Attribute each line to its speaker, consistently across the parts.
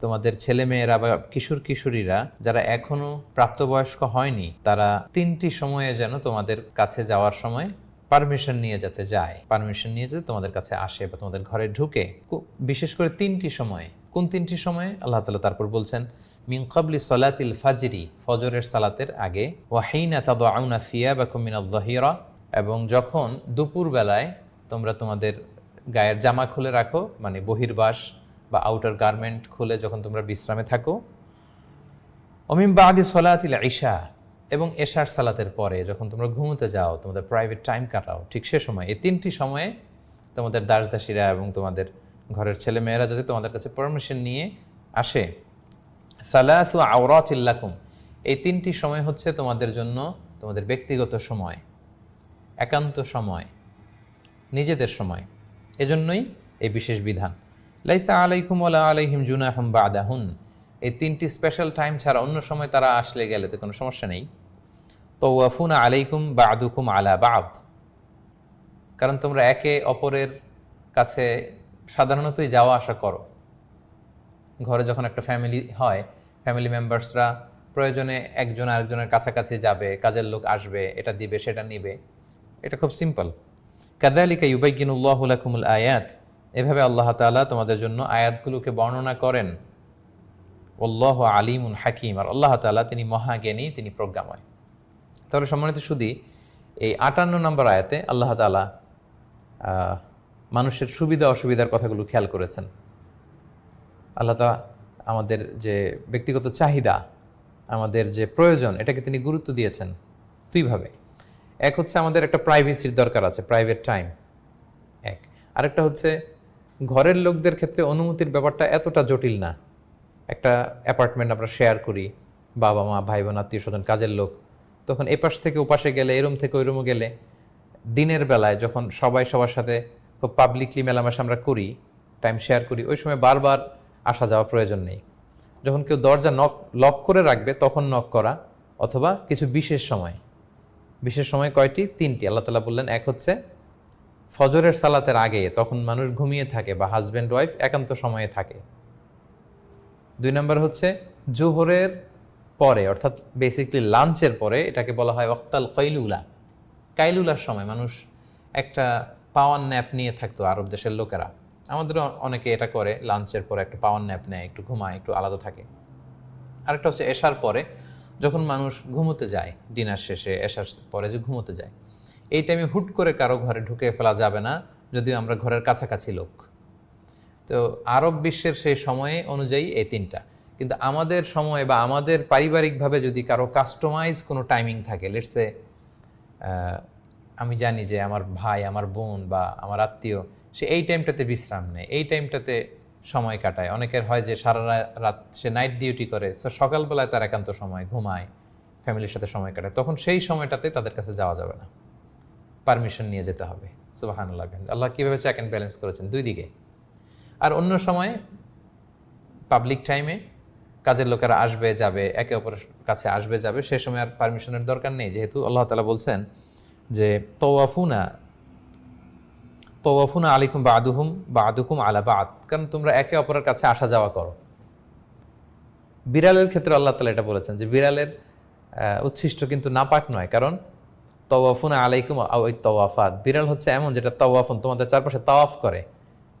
Speaker 1: তোমাদের ছেলে মেয়েরা বা কিশোর কিশোরীরা যারা এখনও প্রাপ্তবয়স্ক হয়নি, তারা তিনটি সময়ে যেন তোমাদের কাছে যাওয়ার সময় পারমিশন নিয়ে যাতে যায়। পারমিশন নিয়ে যাতে তোমাদের কাছে আসে বা তোমাদের ঘরে ঢুকে। বিশেষ করে তিনটি সময়ে। কোন তিনটি সময়ে? আল্লাহ তালা তারপর বলছেন, মিন কাবলি সলাতিল ফাজরি ফজরের সালাতের আগে। ওয়াহিনা তাদআউনা সিয়াবাকুম মিনাদ যাহিরা এবং যখন দুপুর বেলায় তোমরা তোমাদের গায়ের জামা খুলে রাখো মানে বহির্বাস বা আউটার গার্মেন্ট খুলে যখন তোমরা বিশ্রামে থাকো। অমিম বাদি সলাতিল ঈশা এবং এশার সালাতের পরে যখন তোমরা ঘুমোতে যাও, তোমাদের প্রাইভেট টাইম কাটাও, ঠিক সে সময়, এই তিনটি সময়ে তোমাদের দাসদাসীরা এবং তোমাদের ঘরের ছেলে মেয়েরা যাতে তোমাদের কাছে পারমিশন নিয়ে আসে। সালাসু আওরাতিল্লাকুম এই তিনটি সময় হচ্ছে তোমাদের জন্য তোমাদের ব্যক্তিগত সময়, একান্ত সময়, নিজেদের সময়। এজন্যই এই বিশেষ বিধান। লাইসা আলাইকুম ওলা আলাইহিম জুনাহুম বাদাহুন। এই তিনটি স্পেশাল টাইম ছাড়া অন্য সময় তারা আসলে গেলে তো কোনো সমস্যা নেই। তো ওয়াফুনা আলাইকুম বা আদুকুম আলা বাদ। কারণ তোমরা একে অপরের কাছে সাধারণতই যাওয়া আসা করো। ঘরে যখন একটা ফ্যামিলি হয় ফ্যামিলি মেম্বার্সরা প্রয়োজনে একজন আরেকজনের কাছাকাছি যাবে, কাজের লোক আসবে, এটা দিবে, সেটা নিবে। এটা খুব সিম্পল কাদালিকা ইউবাইকিনুল্লাহ লাকুমুল আয়াত। এভাবে আল্লাহ তাআলা তোমাদের জন্য আয়াতগুলোকে বর্ণনা করেন। আল্লাহ আলিমুন হাকিম। আর আল্লাহ তাআলা তিনি মহাজ্ঞানী তিনি প্রজ্ঞাময়। তাহলে সম্মানিত শুধু এই আটান্ন নম্বর আয়াতে আল্লাহ আহ, মানুষের সুবিধা অসুবিধার কথাগুলো খেয়াল করেছেন। আল্লাহ তাআলা আমাদের যে ব্যক্তিগত চাহিদা আমাদের যে প্রয়োজন এটাকে তিনি গুরুত্ব দিয়েছেন দুইভাবে। এক হচ্ছে আমাদের একটা প্রাইভেসির দরকার আছে প্রাইভেট টাইম এক। আরেকটা হচ্ছে ঘরের লোকদের ক্ষেত্রে অনুমতির ব্যাপারটা এতটা জটিল না। একটা অ্যাপার্টমেন্ট আমরা শেয়ার করি, বাবা মা, ভাই বোন, আত্মীয় স্বজন, কাজের লোক, তখন এপাশ থেকে ওপাশে গেলে, এরম থেকে ওই রুমে গেলে, দিনের বেলায় যখন সবাই সবার সাথে খুব পাবলিকলি মেলামেশা আমরা করি টাইম শেয়ার করি, ওই সময় বারবার আসা যাওয়া প্রয়োজন নেই। যখন কেউ দরজা নক লক করে রাখবে, তখন নক করা অথবা কিছু বিশেষ সময় বিশেষ সময় কয়টি? তিনটি। আল্লাহ তালা বললেন, এক হচ্ছে ফজরের সালাতের আগে তখন মানুষ ঘুমিয়ে থাকে বা হাজব্যান্ড ওয়াইফ একান্ত সময়ে থাকে। দুই নম্বর হচ্ছে জোহরের পরে, অর্থাৎ বেসিকলি লাঞ্চের পরে এটাকে বলা হয় অক্তাল কৈলুলা কাইলুলার সময় মানুষ একটা পাওয়ার ন্যাপ নিয়ে থাকতো আরব দেশের লোকেরা। আমাদেরও অনেকে এটা করে, লাঞ্চের পরে একটা পাওয়ার ন্যাপ নেয়, একটু ঘুমায়, একটু আলাদা থাকে। আরেকটা হচ্ছে এশার পরে, যখন মানুষ ঘুমোতে যায় ডিনার শেষে এশার পরে যে ঘুমোতে যায় এই টাইমে হুট করে কারও ঘরে ঢুকে ফেলা যাবে না, যদিও আমরা ঘরের কাছাকাছি লোক। তো আরব বিশ্বের সেই সময়ে অনুযায়ী এই তিনটা। কিন্তু আমাদের সময় বা আমাদের পারিবারিকভাবে যদি কারও কাস্টমাইজ কোনো টাইমিং থাকে লেটসে আমি জানি যে আমার ভাই, আমার বোন বা আমার আত্মীয়, সে এই টাইমটাতে বিশ্রাম নেয়, এই টাইমটাতে সময় কাটায়। অনেকের হয় যে সারা রাত সে নাইট ডিউটি করে সো সকালবেলায় তার একান্ত সময়, ঘুমায় ফ্যামিলির সাথে সময় কাটায়। তখন সেই সময়টাতে তাদের কাছে যাওয়া যাবে না। পারমিশন নিয়ে যেতে হবে। সুবাহানুল্লাহ আল্লাহ কীভাবে চেক অ্যান্ড ব্যালেন্স করেছেন? দুই দিকে। আর অন্য সময় পাবলিক টাইমে কাজের লোকেরা আসবে, যাবে, একে অপরের কাছে আসবে, যাবে, সে সময় আর পারমিশনের দরকার নেই। যেহেতু আল্লাহ তালা বলছেন যে, তওয়াফুনা তওয়াফুনা আলিকুম বা আদুহুম বা আদুকুম আলা বাদ। কারণ তোমরা একে অপরের কাছে আসা যাওয়া করো। বিড়ালের ক্ষেত্রে আল্লাহ তালা এটা বলেছেন যে, বিড়ালের উচ্ছিষ্ট কিন্তু নাপাক নয়। কারণ তওয়াফুনা আলাইকুম ওই তওয়াফাত। বিড়াল হচ্ছে এমন যেটা তওয়াফুন, তোমাদের চারপাশে তাওয়াফ করে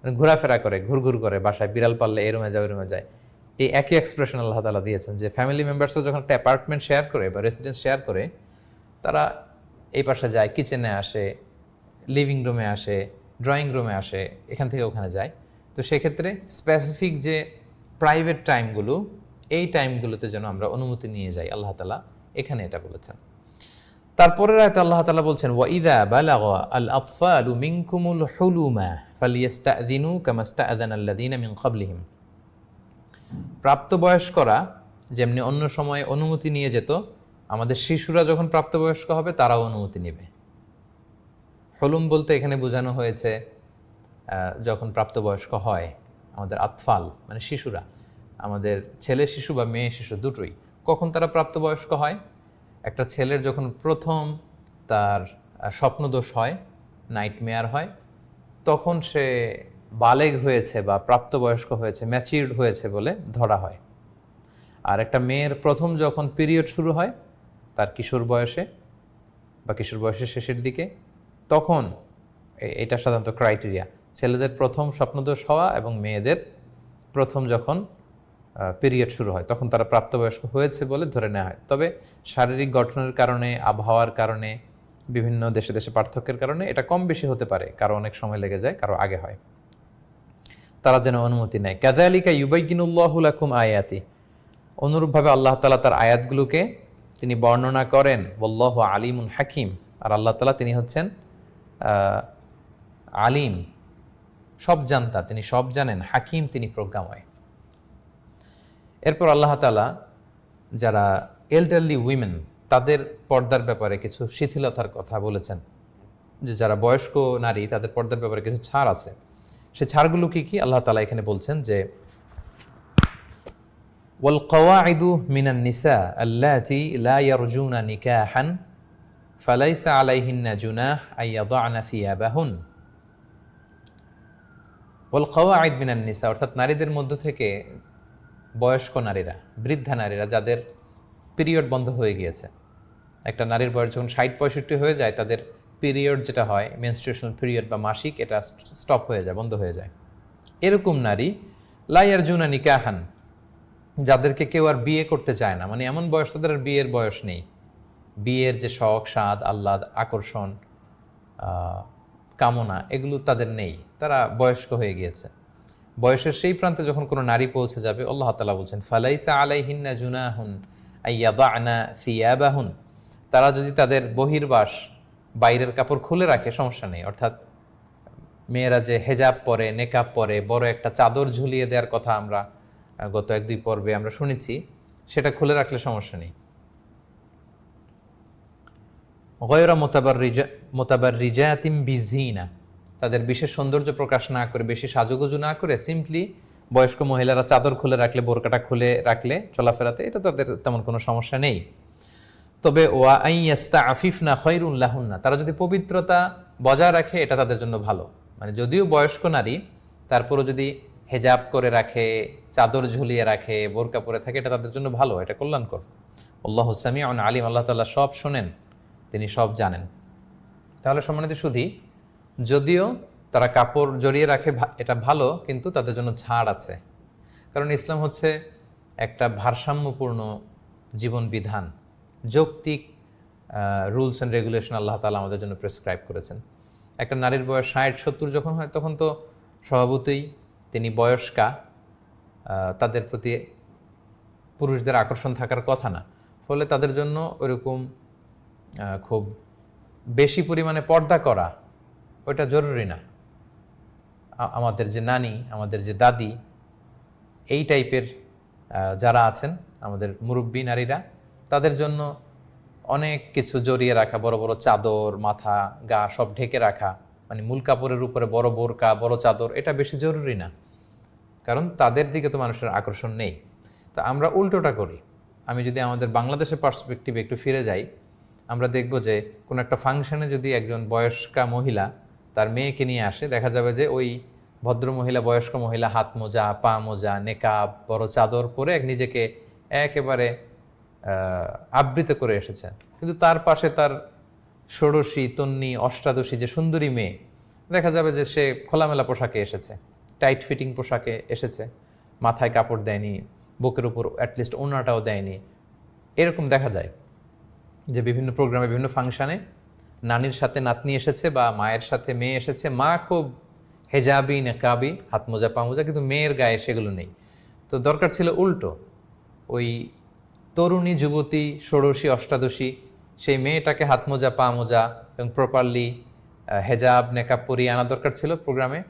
Speaker 1: মানে ঘোরাফেরা করে, ঘুরঘুর করে বাসায়, বিড়াল পারলে এই যায়, ওই রুমে যায়। এই একই এক্সপ্রেশন আল্লাহ তালা দিয়েছেন যে ফ্যামিলি মেম্বার্সও যখন একটা অ্যাপার্টমেন্ট শেয়ার করে বা রেসিডেন্স শেয়ার করে, তারা এই পাশে যায় কিচেনে আসে লিভিং রুমে আসে ড্রয়িং রুমে আসে, এখান থেকে ওখানে যায়। তো সেক্ষেত্রে স্পেসিফিক যে প্রাইভেট টাইমগুলো এই টাইমগুলোতে যেন আমরা অনুমতি নিয়ে যাই, আল্লাহ তালা এখানে এটা বলেছেন। তারপরের আয়তে আল্লাহ তালা বলছেন ওয়াইদা বালাগা আল আতফালু মিনকুমুল হুলুমা ফালিয়াস্তাদিনু কামাস্তাআযানা আল্লাযীনা মিন ক্বাবলিহিম। প্রাপ্তবয়স্করা যেমনি অন্য সময়ে অনুমতি নিয়ে যেত, আমাদের শিশুরা যখন প্রাপ্তবয়স্ক হবে, তারাও অনুমতি নেবে। হলুম বলতে এখানে বোঝানো হয়েছে যখন প্রাপ্তবয়স্ক হয়, আমাদের আতফাল মানে শিশুরা, আমাদের ছেলে শিশু বা মেয়ে শিশু দুটোই, কখন তারা প্রাপ্তবয়স্ক হয়? একটা ছেলের যখন প্রথম তার স্বপ্নদোষ হয় নাইট মেয়ার হয়, তখন সে বালেগ হয়েছে বা প্রাপ্তবয়স্ক হয়েছে ম্যাচিউর্ড হয়েছে বলে ধরা হয়। আর একটা মেয়ের প্রথম যখন পিরিয়ড শুরু হয়, তার কিশোর বয়সে বা কিশোর বয়সের শেষের দিকে, তখন এটা সাধারণত ক্রাইটেরিয়া ছেলেদের প্রথম স্বপ্নদোষ হওয়া এবং মেয়েদের প্রথম যখন পিরিয়ড শুরু হয়। তখন তারা প্রাপ্তবয়স্ক হয়েছে বলে ধরে নেওয়া হয়। তবে শারীরিক গঠনের কারণে, আবহাওয়ার কারণে, বিভিন্ন দেশে দেশে পার্থক্যের কারণে এটা কম বেশি হতে পারে। কারও অনেক সময় লেগে যায়, কারও আগে হয়। তারা যেন অনুমতি নেয়। কাজালিকা ইউবাইকিনুল্লাহুলাকুম আয়াতি। অনুরূপভাবে আল্লাহ তালা তার আয়াতগুলোকে তিনি বর্ণনা করেন বল্লাহ আলিমুন হাকিম। আর আল্লাহ তালা তিনি হচ্ছেন আলিম। সব জানতা, তিনি সব জানেন। হাকিম তিনি প্রজ্ঞাময়। এরপর আল্লাহ তালা যারা এল্ডারলি উইমেন তাদের পর্দার ব্যাপারে কিছু শিথিলতার কথা বলেছেন। যে যারা বয়স্ক নারী, তাদের পর্দার ব্যাপারে কিছু ছাড় আছে। সে ছাড়গুলো কী কী? আল্লাহ তালা এখানে বলছেন যে, ওয়াল কওয়াইদু মিনান নিসা আল্লাতি লা ইয়ারজুনা নিকাহান, ফালাইসা আলাইহিন্না জুনাহ আইয়াদানা সিয়াবাহুন। ওয়াল কওয়াইদ মিনান নিসা, অর্থাৎ নারীদের মধ্য থেকে বয়স্ক নারীরা, বৃদ্ধা নারীরা যাদের পিরিয়ড বন্ধ হয়ে গিয়েছে। একটা নারীর বয়স যখন ষাট, পঁয়ষট্টি হয়ে যায়, তাদের পিরিয়ড যেটা হয় মেনস্ট্রুয়েশনাল পিরিয়ড বা মাসিক, এটা স্টপ হয়ে যায়, বন্ধ হয়ে যায়। এরকম নারী, লাইয়ার জুনা নিকাহান, যাদেরকে কেউ আর বিয়ে করতে চায় না মানে এমন বয়স তাদের আর বিয়ের বয়স নেই। বিয়ের যে শখ, স্বাদ, আহ্লাদ, আকর্ষণ কামনা, এগুলো তাদের নেই। তারা বয়স্ক হয়ে গিয়েছে। বয়সের সেই প্রান্তে যখন কোনো নারী পৌঁছে যাবে, আল্লাহ তালা বলছেন, ফালাইসা আলাইহিন্না জুনাহুন আইয়াদানা সিয়াবাহুন। তারা যদি তাদের বহির্বাস বাইরের কাপড় খুলে রাখে, সমস্যা নেই। অর্থাৎ মেয়েরা যে হেজাব পরে, নেকাব পরে, বড় একটা চাদর ঝুলিয়ে দেওয়ার কথা আমরা গত এক দুই পর্বে আমরা শুনেছি, সেটা খুলে রাখলে সমস্যা নেই। গয়রা মোতাবার রিজা মোতাবার রিজাতিম বিজিনা। তাদের বিশেষ সৌন্দর্য প্রকাশ না করে, বেশি সাজুগুজু না করে সিম্পলি বয়স্ক মহিলারা চাদর খুলে রাখলে, বোরকাটা খুলে রাখলে চলাফেরাতে, এটা তাদের তেমন কোনো সমস্যা নেই। তবে ওয়া আইয়াস্তা আফিফনা খৈরুল্লাহুন্না তারা যদি পবিত্রতা বজায় রাখে, এটা তাদের জন্য ভালো। মানে যদিও বয়স্ক নারী, তারপরও যদি হেজাব করে রাখে, চাদর ঝুলিয়ে রাখে, বোরকা পরে থাকে, এটা তাদের জন্য ভালো, এটা কল্যাণকর। আল্লাহ সামি আলিম, আল্লাহ তাল্লাহ সব শোনেন, তিনি সব জানেন। তাহলে সম্মানিত শুধু যদিও তারা কাপড় জড়িয়ে রাখে এটা ভালো, কিন্তু তাদের জন্য ছাড় আছে। কারণ ইসলাম হচ্ছে একটা ভারসাম্যপূর্ণ জীবন বিধান। যৌক্তিক রুলস অ্যান্ড রেগুলেশন আল্লাহ তালা আমাদের জন্য প্রেসক্রাইব করেছেন। একটা নারীর বয়স ষাট, সত্তর যখন হয়, তখন তো স্বভাবতই তিনি বয়স্কা তাদের প্রতি পুরুষদের আকর্ষণ থাকার কথা না। ফলে তাদের জন্য ওইরকম খুব বেশি পরিমাণে পর্দা করা ওইটা জরুরি না। আমাদের যে নানি, আমাদের যে দাদি, এই টাইপের যারা আছেন, আমাদের মুরব্বী নারীরা, তাদের জন্য অনেক কিছু জড়িয়ে রাখা, বড় বড় চাদর, মাথা, গা সব ঢেকে রাখা মানে মূল কাপড়ের উপরে বড় বোরকা, বড় চাদর, এটা বেশি জরুরি না। কারণ তাদের দিকে তো মানুষের আকর্ষণ নেই। তো আমরা উল্টোটা করি। আমি যদি আমাদের বাংলাদেশের পার্সপেক্টিভে একটু ফিরে যাই, আমরা দেখব যে কোনো একটা ফাংশনে যদি একজন বয়স্কা মহিলা তার মেয়েকে নিয়ে আসে। দেখা যাবে যে ওই ভদ্র মহিলা, বয়স্ক মহিলা, হাত মোজা, পা মোজা, নেকাব, বড় চাদর পরে এক নিজেকে একেবারে আবৃত করে এসেছেন। কিন্তু তার পাশে তার ষোড়শী, তন্নি, অষ্টাদশী যে সুন্দরী মেয়ে, দেখা যাবে যে সে খোলামেলা পোশাকে এসেছে। টাইট ফিটিং পোশাকে এসেছে। মাথায় কাপড় দেয়নি, বুকের উপর অ্যাটলিস্ট ওনাটাও দেয়নি। এরকম দেখা যায় যে বিভিন্ন প্রোগ্রামে, বিভিন্ন ফাংশানে নানির সাথে নাতনি এসেছে বা মায়ের সাথে মেয়ে এসেছে, মা খুব হেজাবি, নেকাবি, হাত মোজা, পা মোজা, কিন্তু মেয়ের গায়ে সেগুলো নেই। তো দরকার ছিল উল্টো, ওই তরুণী, যুবতী, ষোড়শী, অষ্টাদশী, সেই মেয়েটাকে হাত মোজা, পা মোজা এবং প্রপারলি হেজাব, নেকাব পরিয়ে আনা দরকার ছিল প্রোগ্রামে।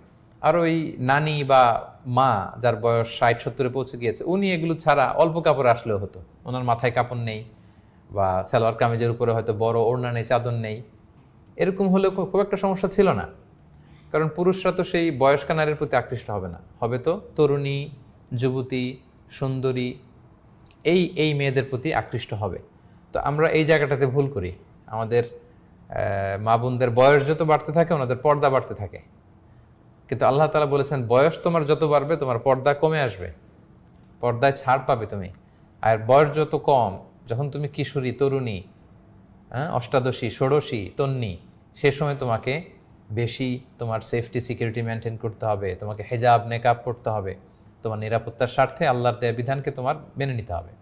Speaker 1: আর ওই নানি বা মা যার বয়স ষাট, সত্তরে পৌঁছে গিয়েছে, উনি এগুলো ছাড়া অল্প কাপড় আসলেও হতো। ওনার মাথায় কাপড় নেই বা সালোয়ার কামিজের উপরে হয়তো বড় ওড়না নেই, চাদর নেই। এরকম হলেও খুব একটা সমস্যা ছিল না। কারণ পুরুষরা তো সেই বয়স্কা নারীর প্রতি আকৃষ্ট হবে না। হবে তো তরুণী, যুবতী, সুন্দরী, এই এই মেয়েদের প্রতি আকৃষ্ট হবে। তো আমরা এই জায়গাটাতে ভুল করি। আমাদের মা বোনদের বয়স যত বাড়তে থাকে, ওনাদের পর্দা বাড়তে থাকে। কিন্তু আল্লাহ তালা বলেছেন, বয়স তোমার যত বাড়বে, তোমার পর্দা কমে আসবে। পর্দায় ছাড় পাবে তুমি। আর বয়স যত কম, যখন তুমি কিশোরী, তরুণী হ্যাঁ অষ্টাদশী, ষোড়শী, তন্নি সে সময় তোমাকে বেশি তোমার সেফটি সিকিউরিটি মেনটেন করতে হবে, তোমাকে হেজাব নেকআপ করতে হবে। তোমার নিরাপত্তার স্বার্থে আল্লাহর দেয়া বিধানকে তোমার মেনে নিতে হবে।